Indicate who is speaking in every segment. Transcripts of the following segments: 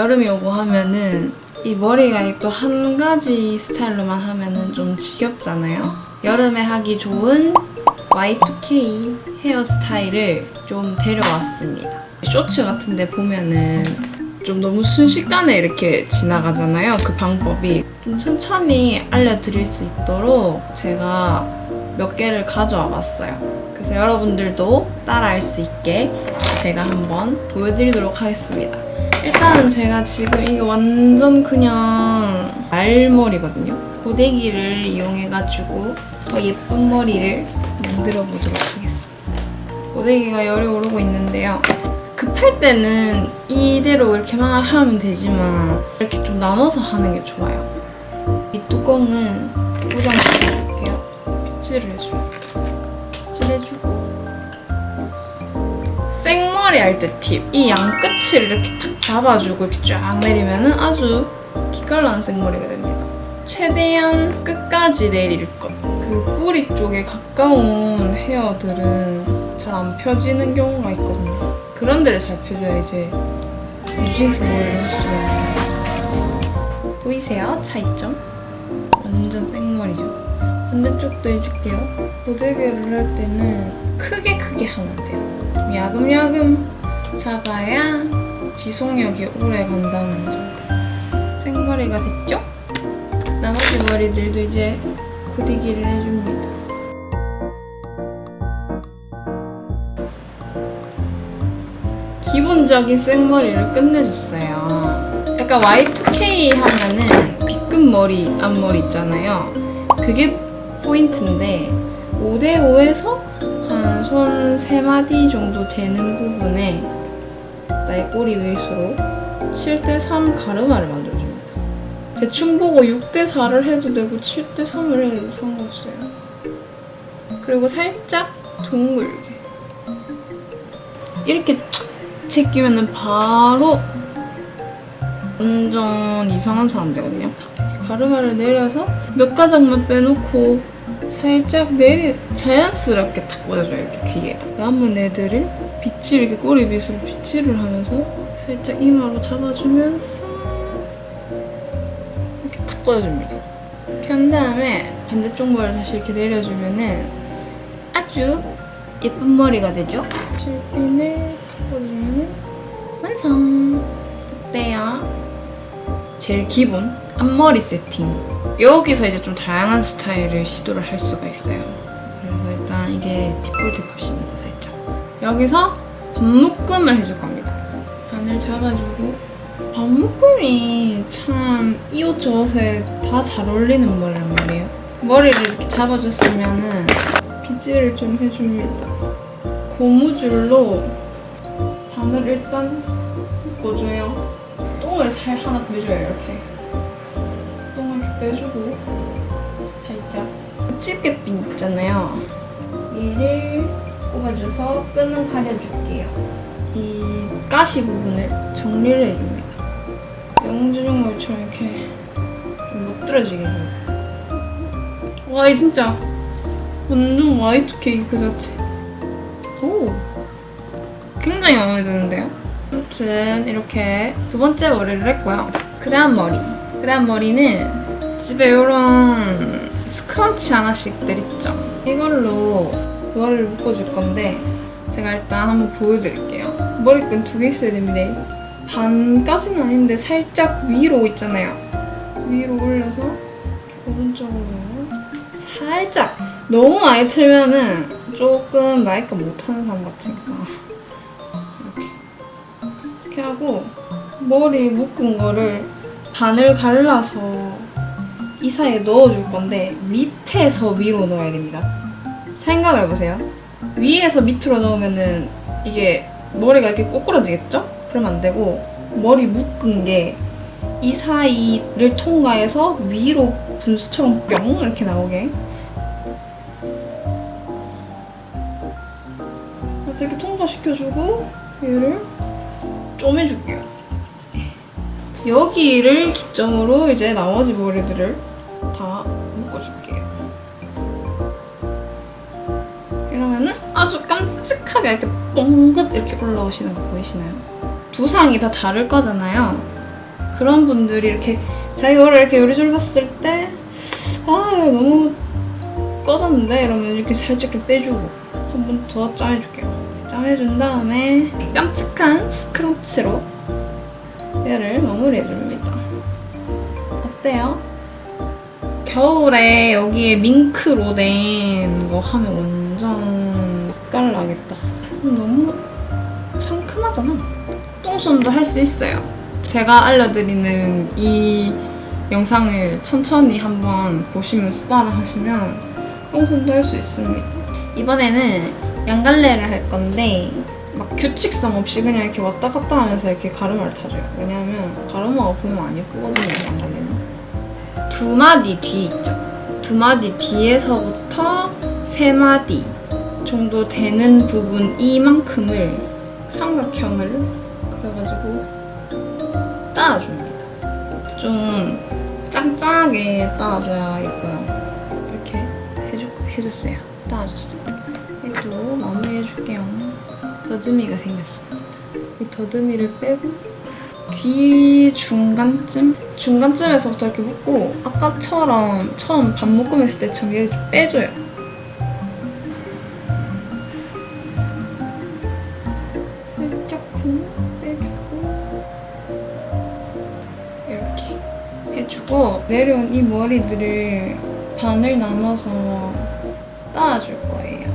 Speaker 1: 여름이 오고 하면은 이 머리가 또 한 가지 스타일로만 하면은 좀 지겹잖아요. 여름에 하기 좋은 Y2K 헤어스타일을 좀 데려왔습니다. 쇼츠 같은데 보면은 좀 너무 순식간에 이렇게 지나가잖아요. 그 방법이 좀 천천히 알려드릴 수 있도록 제가 몇 개를 가져와 봤어요. 그래서 여러분들도 따라할 수 있게 제가 한번 보여드리도록 하겠습니다. 일단은 제가 지금 이게 완전 그냥 말머리거든요. 고데기를 이용해가지고 더 예쁜 머리를 만들어 보도록 하겠습니다. 고데기가 열이 오르고 있는데요. 급할 때는 이대로 이렇게 막 하면 되지만 이렇게 좀 나눠서 하는 게 좋아요. 이 뚜껑은 포장시켜줄게요. 빗질을 해줘요. 빗질해주고 생머리 할 때 팁. 이 양 끝을 이렇게 탁 잡아주고 이렇게 쫙 내리면은 아주 기깔나는 생머리가 됩니다. 최대한 끝까지 내릴 것. 그 뿌리 쪽에 가까운 헤어들은 잘 안 펴지는 경우가 있거든요. 그런 데를 잘 펴줘야 이제 뉴진스 머리를 할 수가 있어요. 보이세요? 차이점? 완전 생머리죠. 반대쪽도 해줄게요. 고데기를 할 때는 크게 크게 하면 돼요. 좀 야금야금 잡아야 지속력이 오래 간다는 점. 생머리가 됐죠? 나머지 머리들도 이제 고데기를 해줍니다. 기본적인 생머리를 끝내줬어요. 약간 Y2K 하면은 B급 머리, 앞머리 있잖아요. 그게 포인트인데 5대5에서 한 손 3마디 정도 되는 부분에 나의 꼬리 웨이스로 7대3 가르마를 만들어줍니다. 대충 보고 6대4를 해도 되고 7대3을 해도 상관없어요. 그리고 살짝 둥글게 이렇게 탁 제끼면은 바로 완전 이상한 사람 되거든요. 가르마를 내려서 몇 가닥만 빼놓고 살짝 내리 자연스럽게 탁 꽂아줘요 이렇게 귀에. 남은 애들을 빗질 이렇게 꼬리 빗으로 빗질을 하면서 살짝 이마로 잡아주면서 이렇게 탁 꽂아줍니다. 이렇게 한 다음에 반대쪽 머리를 다시 이렇게 내려주면은 아주 예쁜 머리가 되죠. 칠핀을 탁 꽂아주면은 완성. 어때요? 제일 기본 앞머리 세팅. 여기서 이제 좀 다양한 스타일을 시도를 할 수가 있어요. 그래서 일단 이게 디폴트 값입니다, 살짝. 여기서 반묶음을 해줄 겁니다. 반을 잡아주고 반묶음이 참 이 옷 저 옷에 다 잘 어울리는 머리란 말이에요. 머리를 이렇게 잡아줬으면은 빗질을 좀 해줍니다. 고무줄로 반을 일단 묶어줘요. 똥을 살 하나 빼줘요 이렇게. 빼주고 살짝 집게핀 있잖아요. 얘를 꼽아줘서 끈은 가려줄게요. 이 가시 부분을 정리를 해줍니다. 영주정물처럼 이렇게 좀 못 들어지게 해줘요. 와, 이 진짜 완전 Y2K 그 자체. 오, 굉장히 마음에 드는데요? 아무튼 이렇게 두 번째 머리를 했고요. 그 다음 머리. 그 다음 머리는 집에 이런 스크런치 하나씩들 있죠. 이걸로 머리를 묶어줄 건데 제가 일단 한번 보여드릴게요. 머리끈 두 개 있어야 됩니다. 반까지는 아닌데 살짝 위로 있잖아요. 위로 올려서 오른쪽으로 살짝 너무 많이 틀면은 조금 나이가 못하는 사람 같으니까 이렇게 이렇게 하고 머리 묶은 거를 반을 갈라서 이 사이에 넣어줄 건데 밑에서 위로 넣어야 됩니다. 생각을 해보세요. 위에서 밑으로 넣으면은 이게 머리가 이렇게 꼬꾸라지겠죠? 그러면 안 되고 머리 묶은 게 이 사이를 통과해서 위로 분수처럼 뿅 이렇게 나오게 이렇게 통과시켜주고 얘를 쪼매줄게요. 여기를 기점으로 이제 나머지 머리들을 다 묶어줄게요. 이러면은 아주 깜찍하게 이렇게 뻥긋 이렇게 올라오시는 거 보이시나요? 두상이 다 다를 거잖아요. 그런 분들이 이렇게 자기 거를 이렇게 요리조리 봤을 때 아, 너무 꺼졌는데 이러면 이렇게 살짝 좀 빼주고 한 번 더 짜해줄게요. 짜해준 다음에 깜찍한 스크런치로 얘를 마무리해줍니다. 어때요? 겨울에 여기에 밍크로 된 거 하면 완전 맛깔 나겠다. 음, 너무 상큼하잖아. 똥손도 할 수 있어요. 제가 알려드리는 이 영상을 천천히 한번 보시면서 따라 하시면 똥손도 할 수 있습니다. 이번에는 양갈래를 할 건데 막 규칙성 없이 그냥 이렇게 왔다 갔다 하면서 이렇게 가르마를 타줘요. 왜냐하면 가르마가 보이면 안 예쁘거든요, 양갈래는. 두 마디 뒤 있죠. 두 마디 뒤에서부터 세 마디 정도 되는 부분 이만큼을 삼각형을 그래가지고 따아줍니다. 좀 짱짱하게 따아줘야 예뻐요. 이렇게 해주, 해줬어요. 따아줬어요. 얘도 마무리해줄게요. 더듬이가 생겼습니다. 이 더듬이를 빼고 귀 중간쯤? 중간쯤에서부터 이렇게 묶고 아까처럼 처음 밥 묶음 했을 때처럼 얘를 좀 빼줘요. 살짝 쿵 빼주고 이렇게 해주고 내려온 이 머리들을 반을 나눠서 따줄 거예요.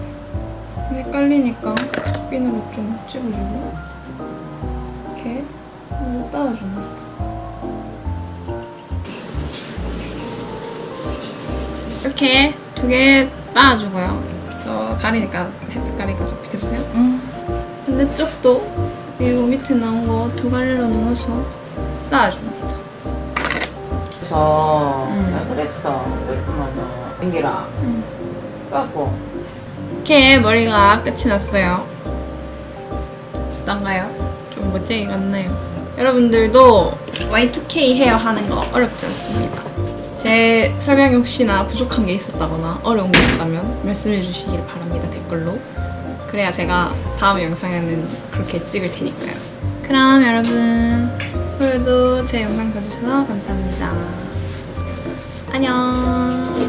Speaker 1: 헷갈리니까 핀으로 좀 찍어주고 이렇게 따라줍니다. 이렇게 두 개 따라주고요. 저 가리니까 햇빛 가리니까 좀 비켜주세요. 반대쪽도 이 밑에 나온 거 두 갈래로 나눠서 따라줍니다.
Speaker 2: 그래서
Speaker 1: 음.
Speaker 2: 내가 그랬어 그랬더만은 땡기라
Speaker 1: 음.
Speaker 2: 까고
Speaker 1: 이렇게 머리가 끝이 났어요. 어떤가요? 좀 멋지게 갔나요? 여러분들도 Y2K 헤어 하는 거 어렵지 않습니다. 제 설명이 혹시나 부족한 게 있었다거나 어려운 게 있었다면 말씀해 주시길 바랍니다. 댓글로. 그래야 제가 다음 영상에는 그렇게 찍을 테니까요. 그럼 여러분 오늘도 제 영상 봐주셔서 감사합니다. 안녕.